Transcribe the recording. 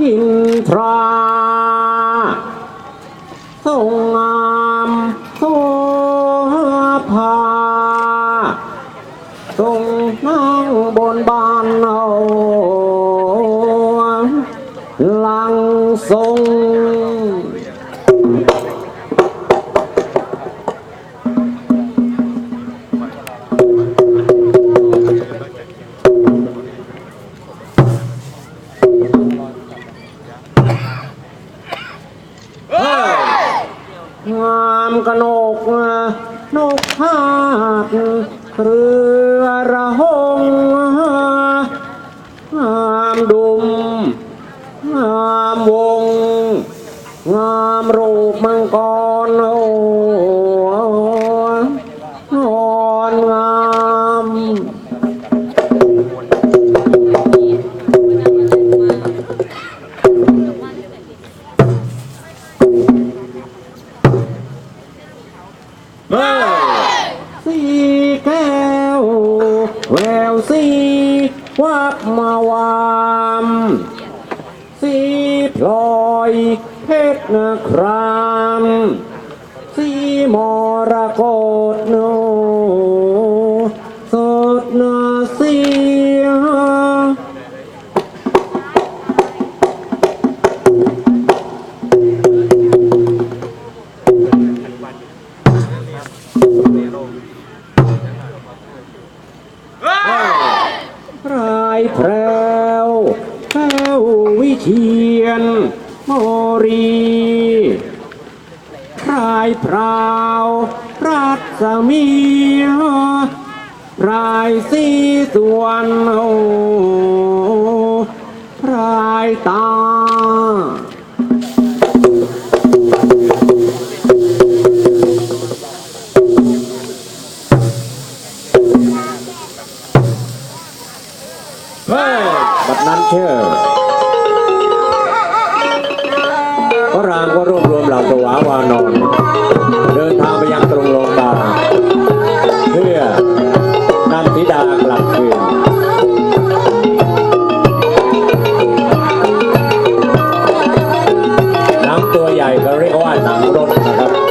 อินทราทรงงามโสภาทรงนั่งบนบานเอาหลังทรง งามกนกนกพาดเครือระหงงามดุมงามวง งามรูปมังกรโอ สีแก้วแววสีวักมาวามสีพลอยเพชรนะครามสีมรกตโนสดนาเสีย พรายแพรวแพรววิเชียนโมรีพรายพราวรัศมีพรายสีสวนโอพรายตา บัดนั้นเชื่อพระรามก็รวบรวมเหล่าสวาวานอนเดินทางไปยังตรงโลกาเพื่อนำธิดากลับคืนน้ำตัวใหญ่ก็เรียกว่าหนังรถนะครับ